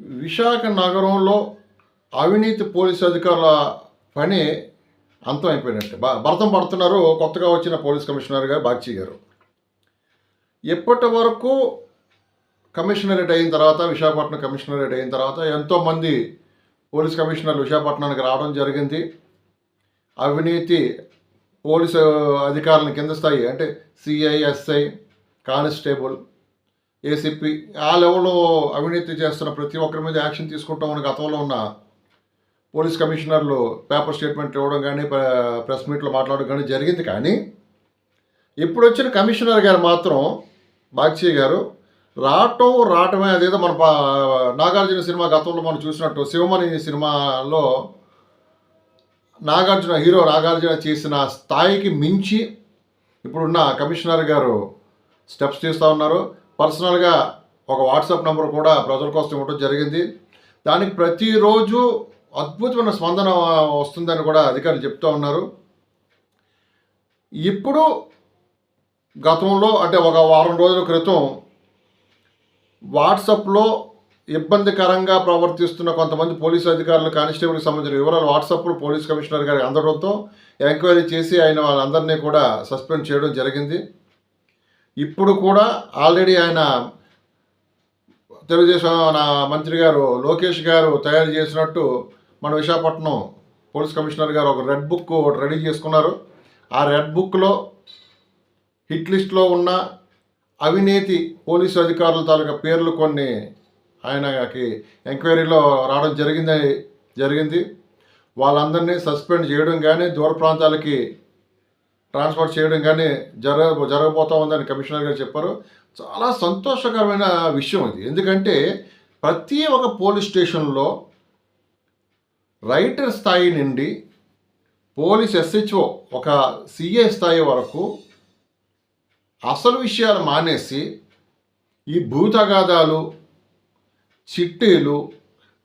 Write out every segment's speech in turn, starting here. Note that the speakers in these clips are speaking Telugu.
విశాఖ నగరంలో అవినీతి పోలీసు అధికారుల పని అంతం అయిపోయినట్టే. భరతం పడుతున్నారు కొత్తగా వచ్చిన పోలీస్ కమిషనర్గా గారు గారు. ఎప్పటి వరకు కమిషనరేట్ అయిన తర్వాత విశాఖపట్నం కమిషనరేట్ అయిన తర్వాత ఎంతోమంది పోలీస్ కమిషనర్లు విశాఖపట్నానికి రావడం జరిగింది. అవినీతి పోలీసు అధికారులను కింద స్థాయి అంటే సిఐఎస్ఐ కానిస్టేబుల్ ఏసీపీ ఆ లెవెల్లో అవినీతి చేస్తున్న ప్రతి ఒక్కరి మీద యాక్షన్ తీసుకుంటామని గతంలో ఉన్న పోలీస్ కమిషనర్లు పేపర్ స్టేట్మెంట్ ఇవ్వడం కానీ ప్రెస్ మీట్లో మాట్లాడడం కానీ జరిగింది కానీ ఇప్పుడు వచ్చిన కమిషనర్ గారు మాత్రం బాక్షి గారు రావటం రావటమే అదేదో మన పా- నాగార్జున సినిమా గతంలో మనం చూసినట్టు శివమణి సినిమాలో నాగార్జున హీరో నాగార్జున చేసిన స్థాయికి మించి ఇప్పుడున్న కమిషనర్ గారు స్టెప్స్ తీస్తూ ఉన్నారు. పర్సనల్గా ఒక వాట్సాప్ నెంబర్ కూడా ప్రజల కోసం ఇవ్వడం జరిగింది. దానికి ప్రతిరోజు అద్భుతమైన స్పందన వస్తుందని కూడా అధికారులు చెప్తూ ఉన్నారు. ఇప్పుడు గతంలో అంటే ఒక వారం రోజుల క్రితం వాట్సాప్లో ఇబ్బందికరంగా ప్రవర్తిస్తున్న కొంతమంది పోలీసు అధికారులు కానిస్టేబుల్కి సంబంధించిన వివరాలు వాట్సాప్లో పోలీస్ కమిషనర్ గారికి అందడంతో ఎంక్వైరీ చేసి ఆయన వాళ్ళందరినీ కూడా సస్పెండ్ చేయడం జరిగింది. ఇప్పుడు కూడా ఆల్రెడీ ఆయన తెలుగుదేశం నా మంత్రి గారు లోకేష్ గారు తయారు చేసినట్టు మన విశాఖపట్నం పోలీస్ కమిషనర్ గారు ఒక రెడ్ బుక్ ఒకటి రెడీ చేసుకున్నారు. ఆ రెడ్ బుక్లో హిట్ లిస్ట్లో ఉన్న అవినీతి పోలీసు అధికారుల తాలూకా పేర్లు కొన్ని ఆయనకి ఎంక్వైరీలో రావడం జరిగింది జరిగింది. వాళ్ళందరినీ సస్పెండ్ చేయడం కానీ దూర ప్రాంతాలకి ట్రాన్స్ఫర్ చేయడం కానీ జరగ జరగబోతా ఉందని కమిషనర్ గారు చెప్పారు. చాలా సంతోషకరమైన విషయం ఇది ఎందుకంటే ప్రతి ఒక్క పోలీస్ స్టేషన్లో రైటర్ స్థాయి నుండి పోలీస్ ఎస్హెచ్ఓ ఒక సిఏ స్థాయి వరకు అసలు విషయాలు మానేసి ఈ భూతగాదాలు చిట్టీలు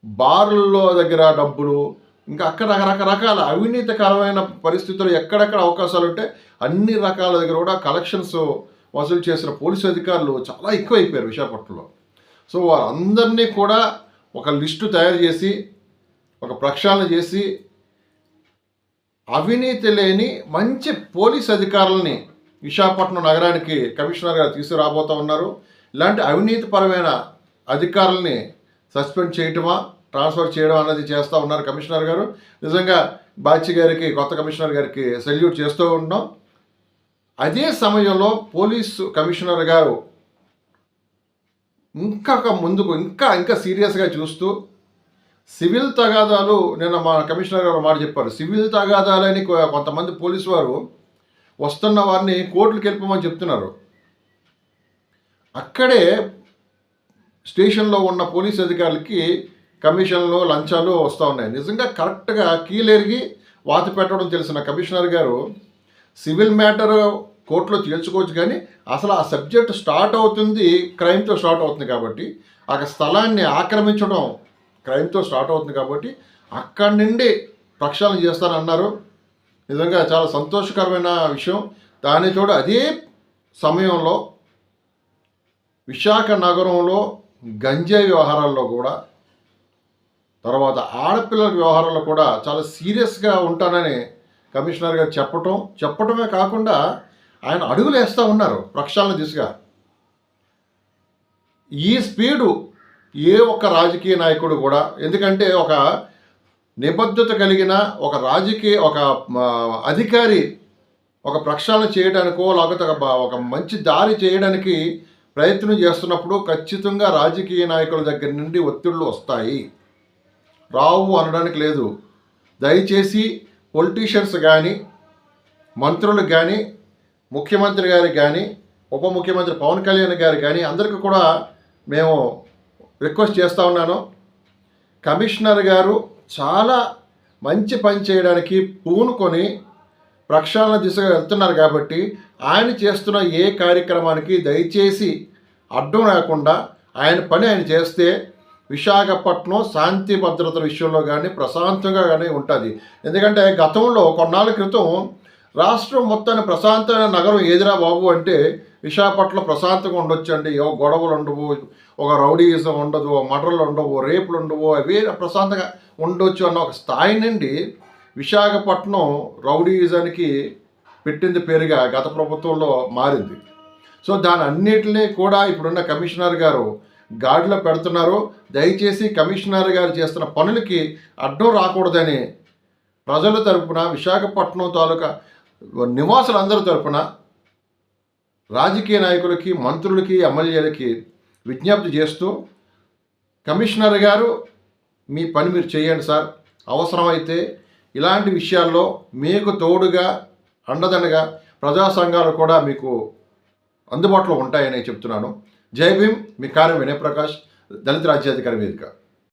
బార్లలో దగ్గర డబ్బులు ఇంకా అక్కడ రకరకాల అవినీతికరమైన పరిస్థితులు ఎక్కడెక్కడ అవకాశాలు ఉంటే అన్ని రకాల దగ్గర కూడా కలెక్షన్స్ వసూలు చేసిన పోలీసు అధికారులు చాలా ఎక్కువైపోయారు విశాఖపట్నంలో. సో వారందరినీ కూడా ఒక లిస్టు తయారు చేసి ఒక ప్రక్షాళన చేసి అవినీతి లేని మంచి పోలీస్ అధికారులని విశాఖపట్నం నగరానికి కమిషనర్ గారు తీసుకురాబోతూ ఉన్నారు. ఇలాంటి అవినీతిపరమైన అధికారుల్ని సస్పెండ్ చేయటమా? ట్రాన్స్ఫర్ చేయడం అన్నది చేస్తూ ఉన్నారు కమిషనర్ గారు. నిజంగా బాచి గారికి కొత్త కమిషనర్ గారికి సెల్యూట్ చేస్తూ ఉన్నాం. అదే సమయంలో పోలీసు కమిషనర్ గారు ఇంకా ముందుకు ఇంకా ఇంకా సీరియస్గా చూస్తూ సివిల్ తగాదాలు నిన్న మా కమిషనర్ గారు మాట చెప్పారు. సివిల్ తగాదాలని కొంతమంది పోలీసు వారు వస్తున్న వారిని కోర్టులకు వెళ్ళిపోమని చెప్తున్నారు. అక్కడే స్టేషన్లో ఉన్న పోలీస్ అధికారులకి కమిషన్లు లంచాలు వస్తూ ఉన్నాయి. నిజంగా కరెక్ట్గా కీలెరిగి వాత పెట్టడం తెలిసిన కమిషనర్ గారు సివిల్ మ్యాటర్ కోర్టులో తేల్చుకోవచ్చు కానీ అసలు ఆ సబ్జెక్ట్ స్టార్ట్ అవుతుంది క్రైమ్తో స్టార్ట్ అవుతుంది కాబట్టి ఆ స్థలాన్ని ఆక్రమించడం క్రైమ్తో స్టార్ట్ అవుతుంది కాబట్టి అక్కడి నుండి ప్రక్షాళన చేస్తానన్నారు. నిజంగా చాలా సంతోషకరమైన విషయం. దాని తోడు అదే సమయంలో విశాఖ నగరంలో గంజాయి వ్యవహారాల్లో కూడా తర్వాత ఆడపిల్లల వ్యవహారంలో కూడా చాలా సీరియస్గా ఉంటానని కమిషనర్ గారు చెప్పటం చెప్పటమే కాకుండా ఆయన అడుగులు వేస్తూ ఉన్నారు ప్రక్షాళన దిశగా. ఈ స్పీడు ఏ ఒక్క రాజకీయ నాయకుడు కూడా ఎందుకంటే ఒక నిబద్ధత కలిగిన ఒక రాజకీయ ఒక అధికారి ఒక ప్రక్షాళన చేయడానికో లేకపోతే ఒక మంచి దారి చేయడానికి ప్రయత్నం చేస్తున్నప్పుడు ఖచ్చితంగా రాజకీయ నాయకుల దగ్గర నుండి ఒత్తిళ్ళు వస్తాయి. రావు అనడానికి లేదు. దయచేసి పొలిటీషియన్స్ కానీ మంత్రులు కానీ ముఖ్యమంత్రి గారికి కానీ ఉప ముఖ్యమంత్రి పవన్ కళ్యాణ్ గారు కానీ అందరికీ కూడా మేము రిక్వెస్ట్ చేస్తూ ఉన్నాను. కమిషనర్ గారు చాలా మంచి పని చేయడానికి పూనుకొని ప్రక్షాళన దిశగా వెళ్తున్నారు కాబట్టి ఆయన చేస్తున్న ఏ కార్యక్రమానికి దయచేసి అడ్డం రాకుండా ఆయన పని ఆయన చేస్తే విశాఖపట్నం శాంతి భద్రతల విషయంలో కానీ ప్రశాంతంగా కానీ ఉంటుంది. ఎందుకంటే గతంలో కొన్నాళ్ళ క్రితం రాష్ట్రం మొత్తాన్ని ప్రశాంతమైన నగరం ఏదిరా బాబు అంటే విశాఖపట్నం ప్రశాంతంగా ఉండొచ్చండి. ఏ గొడవలు ఉండవు ఒక రౌడీయిజం ఉండదు మర్డర్లు ఉండవు రేపులు ఉండవు అవి ప్రశాంతంగా ఉండొచ్చు అన్న ఒక స్థాయి నుండి విశాఖపట్నం రౌడీయిజానికి పెట్టింది పేరుగా గత ప్రభుత్వంలో మారింది. సో దాని అన్నిటినీ కూడా ఇప్పుడున్న కమిషనర్ గారు గాడిలో పెడుతున్నారు దయచేసి కమిషనర్ గారు చేస్తున్న పనులకి అడ్డం రాకూడదని ప్రజల తరపున విశాఖపట్నం తాలూకా నివాసులందరి తరపున రాజకీయ నాయకులకి మంత్రులకి ఎమ్మెల్యేలకి విజ్ఞప్తి చేస్తూ కమిషనర్ గారు మీ పని మీరు చేయండి సార్. అవసరమైతే ఇలాంటి విషయాల్లో మీకు తోడుగా అండదండగా ప్రజా సంఘాలు కూడా మీకు అందుబాటులో ఉంటాయని చెప్తున్నాను. జై భీమ్ మీ కార్యం వినయ్ ప్రకాష్ దళిత రాజ్యాధికారి వేదిక.